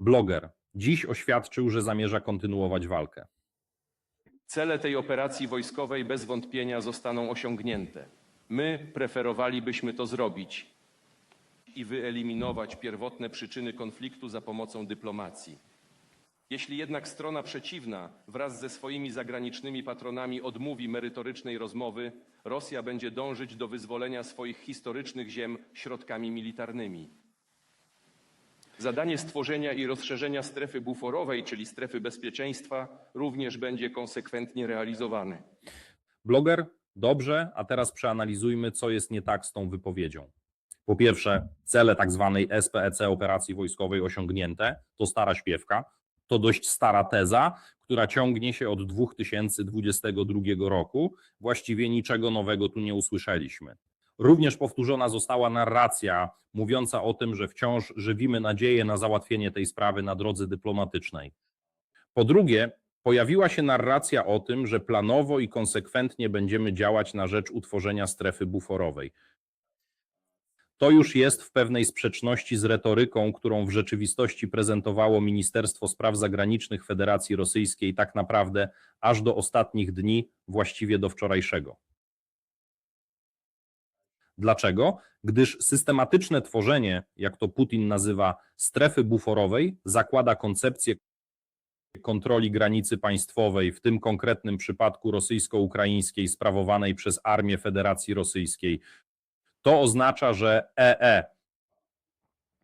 Bloger dziś oświadczył, że zamierza kontynuować walkę. Cele tej operacji wojskowej bez wątpienia zostaną osiągnięte. My preferowalibyśmy to zrobić i wyeliminować pierwotne przyczyny konfliktu za pomocą dyplomacji. Jeśli jednak strona przeciwna wraz ze swoimi zagranicznymi patronami odmówi merytorycznej rozmowy, Rosja będzie dążyć do wyzwolenia swoich historycznych ziem środkami militarnymi. Zadanie stworzenia i rozszerzenia strefy buforowej, czyli strefy bezpieczeństwa, również będzie konsekwentnie realizowane. Bloger, dobrze, a teraz przeanalizujmy, co jest nie tak z tą wypowiedzią. Po pierwsze, cele tak zwanej SPEC operacji wojskowej osiągnięte, to stara śpiewka, to dość stara teza, która ciągnie się od 2022 roku. Właściwie niczego nowego tu nie usłyszeliśmy. Również powtórzona została narracja mówiąca o tym, że wciąż żywimy nadzieję na załatwienie tej sprawy na drodze dyplomatycznej. Po drugie, pojawiła się narracja o tym, że planowo i konsekwentnie będziemy działać na rzecz utworzenia strefy buforowej. To już jest w pewnej sprzeczności z retoryką, którą w rzeczywistości prezentowało Ministerstwo Spraw Zagranicznych Federacji Rosyjskiej tak naprawdę aż do ostatnich dni, właściwie do wczorajszego. Dlaczego? Gdyż systematyczne tworzenie, jak to Putin nazywa, strefy buforowej, zakłada koncepcję kontroli granicy państwowej, w tym konkretnym przypadku rosyjsko-ukraińskiej, sprawowanej przez Armię Federacji Rosyjskiej. To oznacza, że EE.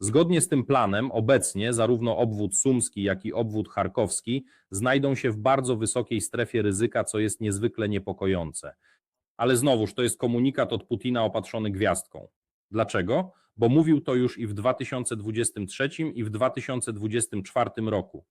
Zgodnie z tym planem, obecnie zarówno obwód sumski, jak i obwód charkowski znajdą się w bardzo wysokiej strefie ryzyka, co jest niezwykle niepokojące. Ale znowuż to jest komunikat od Putina opatrzony gwiazdką. Dlaczego? Bo mówił to już i w 2023 i w 2024 roku.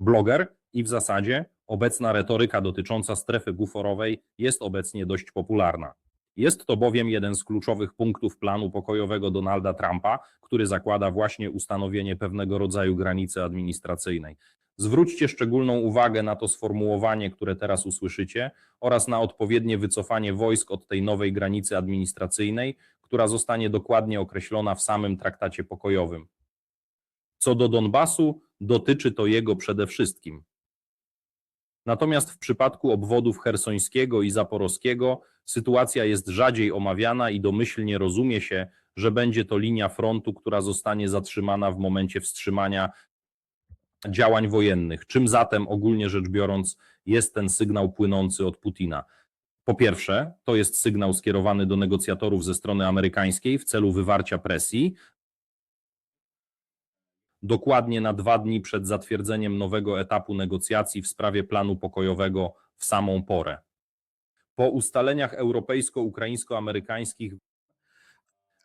Bloger i w zasadzie obecna retoryka dotycząca strefy buforowej jest obecnie dość popularna. Jest to bowiem jeden z kluczowych punktów planu pokojowego Donalda Trumpa, który zakłada właśnie ustanowienie pewnego rodzaju granicy administracyjnej. Zwróćcie szczególną uwagę na to sformułowanie, które teraz usłyszycie, oraz na odpowiednie wycofanie wojsk od tej nowej granicy administracyjnej, która zostanie dokładnie określona w samym traktacie pokojowym. Co do Donbasu, dotyczy to jego przede wszystkim. Natomiast w przypadku obwodów hersońskiego i zaporowskiego sytuacja jest rzadziej omawiana i domyślnie rozumie się, że będzie to linia frontu, która zostanie zatrzymana w momencie wstrzymania działań wojennych. Czym zatem ogólnie rzecz biorąc jest ten sygnał płynący od Putina? Po pierwsze, to jest sygnał skierowany do negocjatorów ze strony amerykańskiej w celu wywarcia presji, dokładnie na dwa dni przed zatwierdzeniem nowego etapu negocjacji w sprawie planu pokojowego w samą porę. Po ustaleniach europejsko-ukraińsko-amerykańskich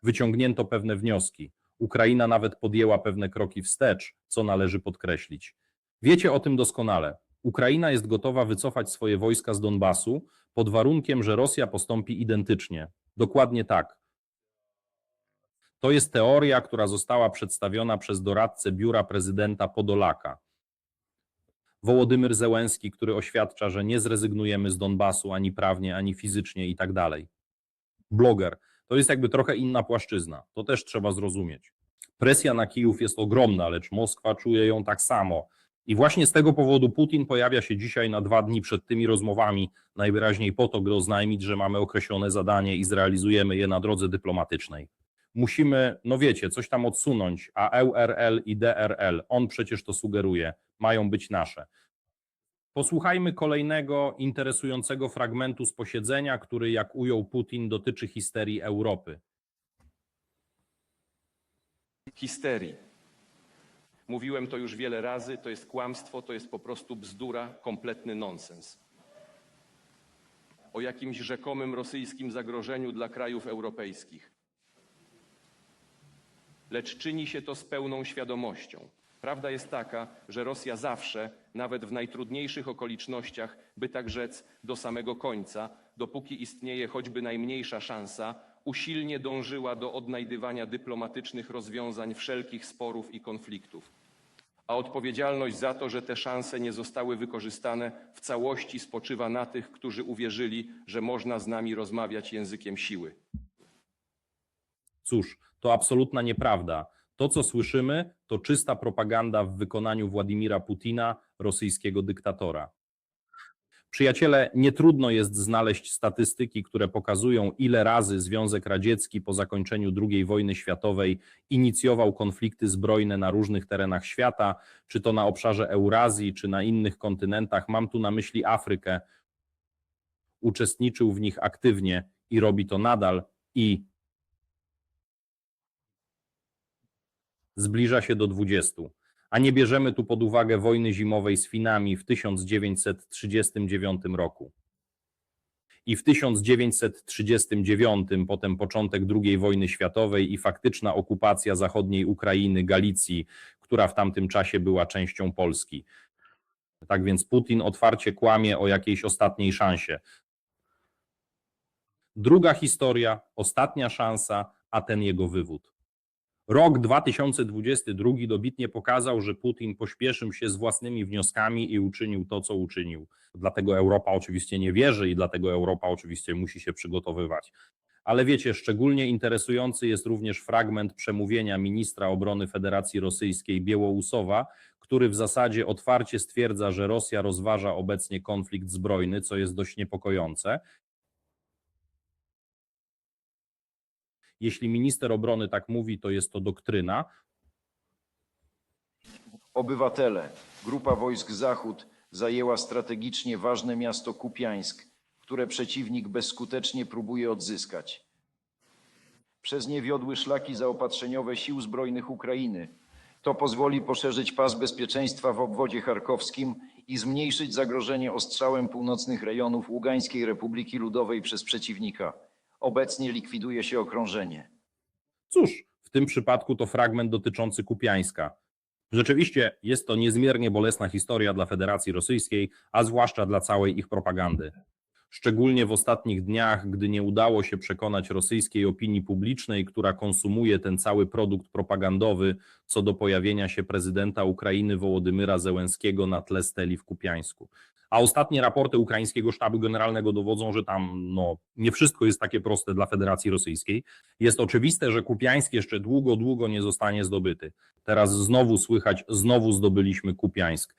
wyciągnięto pewne wnioski. Ukraina nawet podjęła pewne kroki wstecz, co należy podkreślić. Wiecie o tym doskonale. Ukraina jest gotowa wycofać swoje wojska z Donbasu pod warunkiem, że Rosja postąpi identycznie. Dokładnie tak. To jest teoria, która została przedstawiona przez doradcę biura prezydenta Podolaka. Wołodymyr Zełenski, który oświadcza, że nie zrezygnujemy z Donbasu ani prawnie, ani fizycznie i tak dalej. Bloger. To jest jakby trochę inna płaszczyzna. To też trzeba zrozumieć. Presja na Kijów jest ogromna, lecz Moskwa czuje ją tak samo. I właśnie z tego powodu Putin pojawia się dzisiaj na dwa dni przed tymi rozmowami, najwyraźniej po to, by oznajmić, że mamy określone zadanie i zrealizujemy je na drodze dyplomatycznej. Musimy, no wiecie, coś tam odsunąć, a EURL i DRL, on przecież to sugeruje, mają być nasze. Posłuchajmy kolejnego interesującego fragmentu z posiedzenia, który, jak ujął Putin, dotyczy histerii Europy. Histerii. Mówiłem to już wiele razy, to jest kłamstwo, to jest po prostu bzdura, kompletny nonsens. O jakimś rzekomym rosyjskim zagrożeniu dla krajów europejskich. Lecz czyni się to z pełną świadomością. Prawda jest taka, że Rosja zawsze, nawet w najtrudniejszych okolicznościach, by tak rzec, do samego końca, dopóki istnieje choćby najmniejsza szansa, usilnie dążyła do odnajdywania dyplomatycznych rozwiązań wszelkich sporów i konfliktów. A odpowiedzialność za to, że te szanse nie zostały wykorzystane, w całości spoczywa na tych, którzy uwierzyli, że można z nami rozmawiać językiem siły. Cóż, to absolutna nieprawda. To, co słyszymy, to czysta propaganda w wykonaniu Władimira Putina, rosyjskiego dyktatora. Przyjaciele, nie trudno jest znaleźć statystyki, które pokazują, ile razy Związek Radziecki po zakończeniu II wojny światowej inicjował konflikty zbrojne na różnych terenach świata, czy to na obszarze Eurazji, czy na innych kontynentach. Mam tu na myśli Afrykę. Uczestniczył w nich aktywnie i robi to nadal i zbliża się do 20. A nie bierzemy tu pod uwagę wojny zimowej z Finami w 1939 roku. I w 1939, potem początek II wojny światowej i faktyczna okupacja zachodniej Ukrainy, Galicji, która w tamtym czasie była częścią Polski. Tak więc Putin otwarcie kłamie o jakiejś ostatniej szansie. Druga historia, ostatnia szansa, a ten jego wywód. Rok 2022 dobitnie pokazał, że Putin pośpieszył się z własnymi wnioskami i uczynił to, co uczynił. Dlatego Europa oczywiście nie wierzy i dlatego Europa oczywiście musi się przygotowywać. Ale wiecie, szczególnie interesujący jest również fragment przemówienia ministra obrony Federacji Rosyjskiej Biełołusowa, który w zasadzie otwarcie stwierdza, że Rosja rozważa obecnie konflikt zbrojny, co jest dość niepokojące. Jeśli minister obrony tak mówi, to jest to doktryna. Obywatele, grupa wojsk Zachód zajęła strategicznie ważne miasto Kupiańsk, które przeciwnik bezskutecznie próbuje odzyskać. Przez nie wiodły szlaki zaopatrzeniowe sił zbrojnych Ukrainy. To pozwoli poszerzyć pas bezpieczeństwa w obwodzie charkowskim i zmniejszyć zagrożenie ostrzałem północnych rejonów Ługańskiej Republiki Ludowej przez przeciwnika. Obecnie likwiduje się okrążenie. Cóż, w tym przypadku to fragment dotyczący Kupiańska. Rzeczywiście jest to niezmiernie bolesna historia dla Federacji Rosyjskiej, a zwłaszcza dla całej ich propagandy. Szczególnie w ostatnich dniach, gdy nie udało się przekonać rosyjskiej opinii publicznej, która konsumuje ten cały produkt propagandowy, co do pojawienia się prezydenta Ukrainy Wołodymyra Zełenskiego na tle steli w Kupiańsku. A ostatnie raporty ukraińskiego sztabu generalnego dowodzą, że tam no, nie wszystko jest takie proste dla Federacji Rosyjskiej. Jest oczywiste, że Kupiańsk jeszcze długo, długo nie zostanie zdobyty. Teraz znowu słychać, znowu zdobyliśmy Kupiańsk.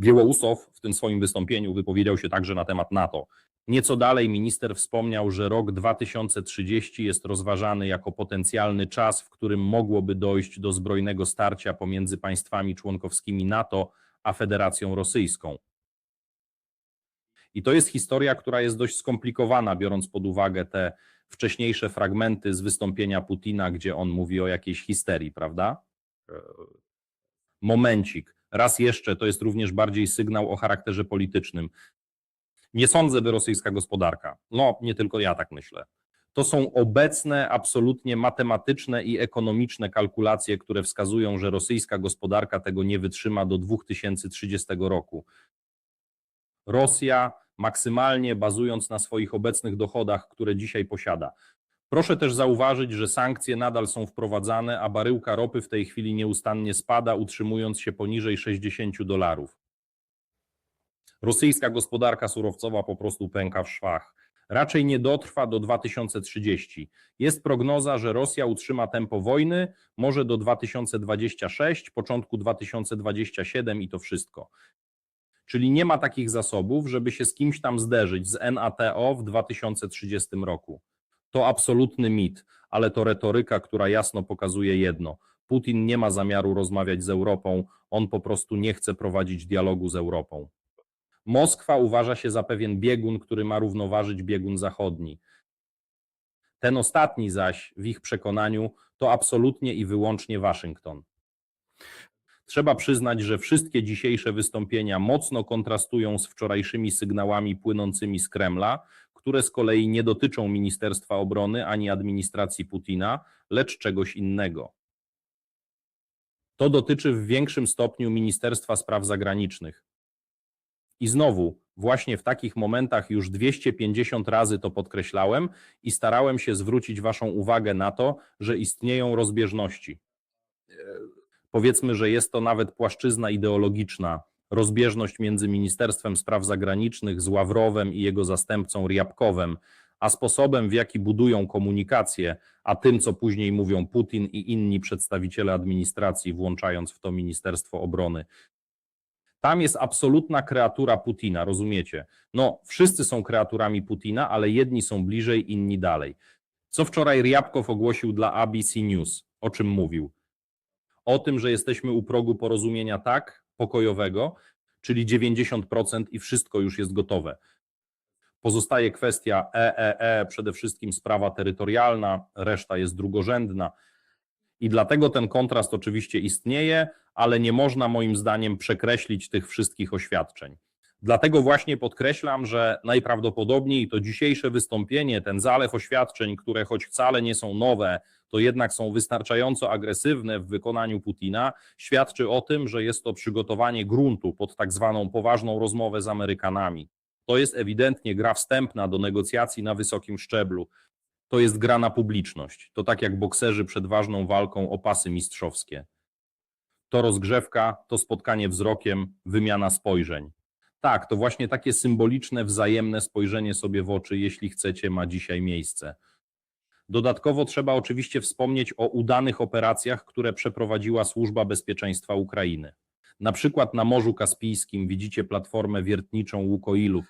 Biełousów w tym swoim wystąpieniu wypowiedział się także na temat NATO. Nieco dalej minister wspomniał, że rok 2030 jest rozważany jako potencjalny czas, w którym mogłoby dojść do zbrojnego starcia pomiędzy państwami członkowskimi NATO a Federacją Rosyjską. I to jest historia, która jest dość skomplikowana, biorąc pod uwagę te wcześniejsze fragmenty z wystąpienia Putina, gdzie on mówi o jakiejś histerii, prawda? Momencik. Raz jeszcze, to jest również bardziej sygnał o charakterze politycznym. Nie sądzę, by rosyjska gospodarka, no nie tylko ja tak myślę, to są obecne, absolutnie matematyczne i ekonomiczne kalkulacje, które wskazują, że rosyjska gospodarka tego nie wytrzyma do 2030 roku. Rosja maksymalnie bazując na swoich obecnych dochodach, które dzisiaj posiada. Proszę też zauważyć, że sankcje nadal są wprowadzane, a baryłka ropy w tej chwili nieustannie spada, utrzymując się poniżej 60 dolarów. Rosyjska gospodarka surowcowa po prostu pęka w szwach. Raczej nie dotrwa do 2030. Jest prognoza, że Rosja utrzyma tempo wojny, może do 2026, początku 2027 i to wszystko. Czyli nie ma takich zasobów, żeby się z kimś tam zderzyć z NATO w 2030 roku. To absolutny mit, ale to retoryka, która jasno pokazuje jedno. Putin nie ma zamiaru rozmawiać z Europą, on po prostu nie chce prowadzić dialogu z Europą. Moskwa uważa się za pewien biegun, który ma równoważyć biegun zachodni. Ten ostatni zaś, w ich przekonaniu, to absolutnie i wyłącznie Waszyngton. Trzeba przyznać, że wszystkie dzisiejsze wystąpienia mocno kontrastują z wczorajszymi sygnałami płynącymi z Kremla, które z kolei nie dotyczą Ministerstwa Obrony ani administracji Putina, lecz czegoś innego. To dotyczy w większym stopniu Ministerstwa Spraw Zagranicznych. I znowu, właśnie w takich momentach już 250 razy to podkreślałem i starałem się zwrócić Waszą uwagę na to, że istnieją rozbieżności. Powiedzmy, że jest to nawet płaszczyzna ideologiczna, rozbieżność między Ministerstwem Spraw Zagranicznych z Ławrowem i jego zastępcą Riabkowem, a sposobem, w jaki budują komunikację, a tym, co później mówią Putin i inni przedstawiciele administracji, włączając w to Ministerstwo Obrony. Tam jest absolutna kreatura Putina, rozumiecie? No, wszyscy są kreaturami Putina, ale jedni są bliżej, inni dalej. Co wczoraj Ryabkow ogłosił dla ABC News? O czym mówił? O tym, że jesteśmy u progu porozumienia tak pokojowego, czyli 90% i wszystko już jest gotowe. Pozostaje kwestia EEE, przede wszystkim sprawa terytorialna, reszta jest drugorzędna. I dlatego ten kontrast oczywiście istnieje, ale nie można moim zdaniem przekreślić tych wszystkich oświadczeń. Dlatego właśnie podkreślam, że najprawdopodobniej to dzisiejsze wystąpienie, ten zalew oświadczeń, które choć wcale nie są nowe, to jednak są wystarczająco agresywne w wykonaniu Putina, świadczy o tym, że jest to przygotowanie gruntu pod tak zwaną poważną rozmowę z Amerykanami. To jest ewidentnie gra wstępna do negocjacji na wysokim szczeblu. To jest gra na publiczność. To tak jak bokserzy przed ważną walką o pasy mistrzowskie. To rozgrzewka, to spotkanie wzrokiem, wymiana spojrzeń. Tak, to właśnie takie symboliczne, wzajemne spojrzenie sobie w oczy, jeśli chcecie, ma dzisiaj miejsce. Dodatkowo trzeba oczywiście wspomnieć o udanych operacjach, które przeprowadziła Służba Bezpieczeństwa Ukrainy. Na przykład na Morzu Kaspijskim widzicie platformę wiertniczą Łukoilu.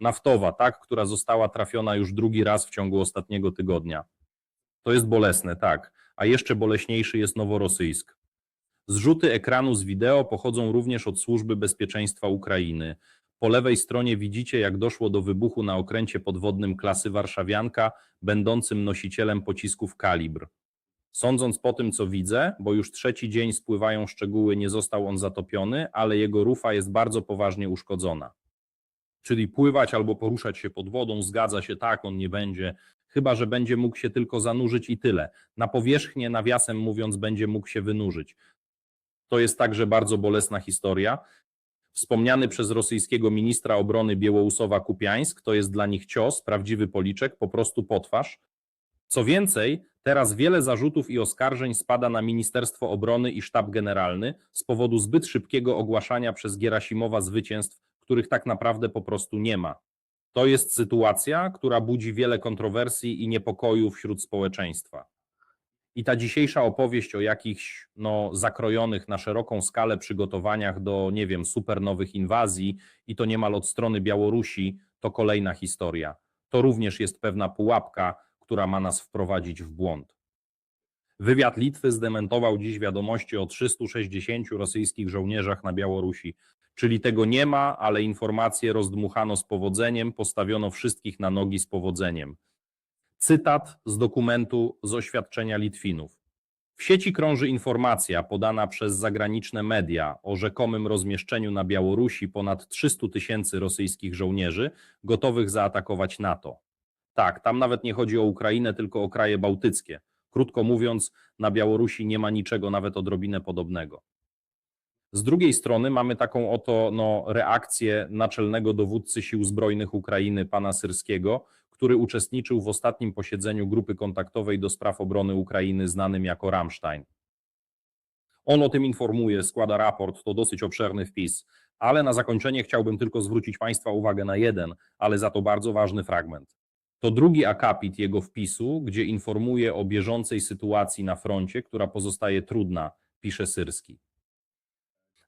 Naftowa, tak, która została trafiona już drugi raz w ciągu ostatniego tygodnia. To jest bolesne, tak, a jeszcze boleśniejszy jest Noworosyjsk. Zrzuty ekranu z wideo pochodzą również od Służby Bezpieczeństwa Ukrainy. Po lewej stronie widzicie, jak doszło do wybuchu na okręcie podwodnym klasy Warszawianka, będącym nosicielem pocisków Kalibr. Sądząc po tym, co widzę, bo już trzeci dzień spływają szczegóły, nie został on zatopiony, ale jego rufa jest bardzo poważnie uszkodzona. Czyli pływać albo poruszać się pod wodą, zgadza się tak, on nie będzie, chyba że będzie mógł się tylko zanurzyć i tyle. Na powierzchnię, nawiasem mówiąc, będzie mógł się wynurzyć. To jest także bardzo bolesna historia. Wspomniany przez rosyjskiego ministra obrony Biełousowa Kupiańsk to jest dla nich cios, prawdziwy policzek, po prostu potwarz. Co więcej, teraz wiele zarzutów i oskarżeń spada na Ministerstwo Obrony i Sztab Generalny z powodu zbyt szybkiego ogłaszania przez Gierasimowa zwycięstw, których tak naprawdę po prostu nie ma. To jest sytuacja, która budzi wiele kontrowersji i niepokoju wśród społeczeństwa. I ta dzisiejsza opowieść o jakichś no, zakrojonych na szeroką skalę przygotowaniach do, nie wiem, super nowych inwazji i to niemal od strony Białorusi, to kolejna historia. To również jest pewna pułapka, która ma nas wprowadzić w błąd. Wywiad Litwy zdementował dziś wiadomości o 360 rosyjskich żołnierzach na Białorusi, czyli tego nie ma, ale informacje rozdmuchano z powodzeniem, postawiono wszystkich na nogi z powodzeniem. Cytat z dokumentu z oświadczenia Litwinów. W sieci krąży informacja podana przez zagraniczne media o rzekomym rozmieszczeniu na Białorusi ponad 300 tysięcy rosyjskich żołnierzy gotowych zaatakować NATO. Tak, tam nawet nie chodzi o Ukrainę, tylko o kraje bałtyckie. Krótko mówiąc, na Białorusi nie ma niczego nawet odrobinę podobnego. Z drugiej strony mamy taką oto no, reakcję naczelnego dowódcy sił zbrojnych Ukrainy, pana Syrskiego, który uczestniczył w ostatnim posiedzeniu grupy kontaktowej do spraw obrony Ukrainy, znanym jako Rammstein. On o tym informuje, składa raport, to dosyć obszerny wpis, ale na zakończenie chciałbym tylko zwrócić Państwa uwagę na jeden, ale za to bardzo ważny fragment. To drugi akapit jego wpisu, gdzie informuje o bieżącej sytuacji na froncie, która pozostaje trudna, pisze Syrski.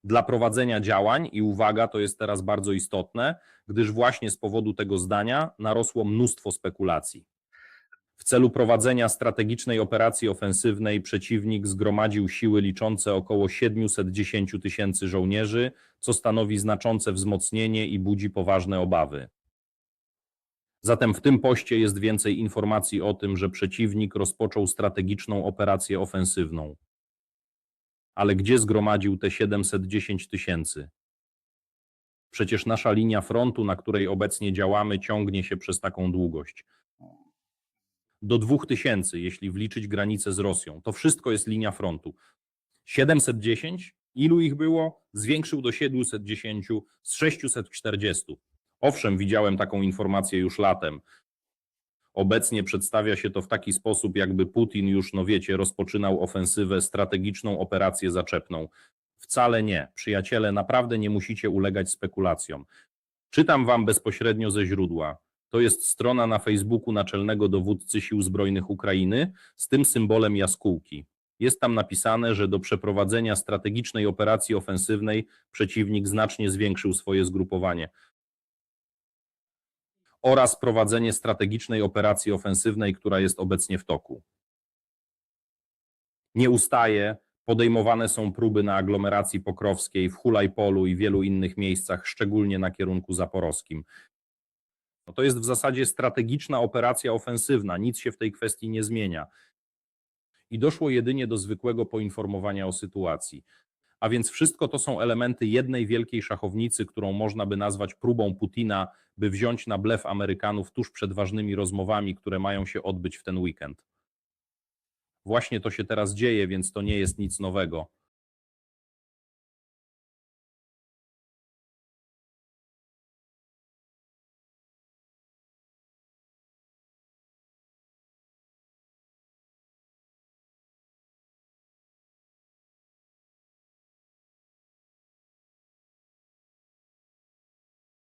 Dla prowadzenia działań, i uwaga, to jest teraz bardzo istotne, gdyż właśnie z powodu tego zdania narosło mnóstwo spekulacji. W celu prowadzenia strategicznej operacji ofensywnej przeciwnik zgromadził siły liczące około 710 tysięcy żołnierzy, co stanowi znaczące wzmocnienie i budzi poważne obawy. Zatem w tym poście jest więcej informacji o tym, że przeciwnik rozpoczął strategiczną operację ofensywną. Ale gdzie zgromadził te 710 tysięcy? Przecież nasza linia frontu, na której obecnie działamy, ciągnie się przez taką długość. Do 2000, jeśli wliczyć granicę z Rosją. To wszystko jest linia frontu. 710? Ilu ich było? Zwiększył do 710 z 640. Owszem, widziałem taką informację już latem. Obecnie przedstawia się to w taki sposób, jakby Putin już, no wiecie, rozpoczynał ofensywę, strategiczną operację zaczepną. Wcale nie. Przyjaciele, naprawdę nie musicie ulegać spekulacjom. Czytam wam bezpośrednio ze źródła. To jest strona na Facebooku naczelnego dowódcy Sił Zbrojnych Ukrainy z tym symbolem jaskółki. Jest tam napisane, że do przeprowadzenia strategicznej operacji ofensywnej przeciwnik znacznie zwiększył swoje zgrupowanie oraz prowadzenie strategicznej operacji ofensywnej, która jest obecnie w toku. Nie ustaje, podejmowane są próby na aglomeracji pokrowskiej, w Hulajpolu i wielu innych miejscach, szczególnie na kierunku zaporowskim. No to jest w zasadzie strategiczna operacja ofensywna, nic się w tej kwestii nie zmienia. I doszło jedynie do zwykłego poinformowania o sytuacji. A więc wszystko to są elementy jednej wielkiej szachownicy, którą można by nazwać próbą Putina, by wziąć na blef Amerykanów tuż przed ważnymi rozmowami, które mają się odbyć w ten weekend. Właśnie to się teraz dzieje, więc to nie jest nic nowego.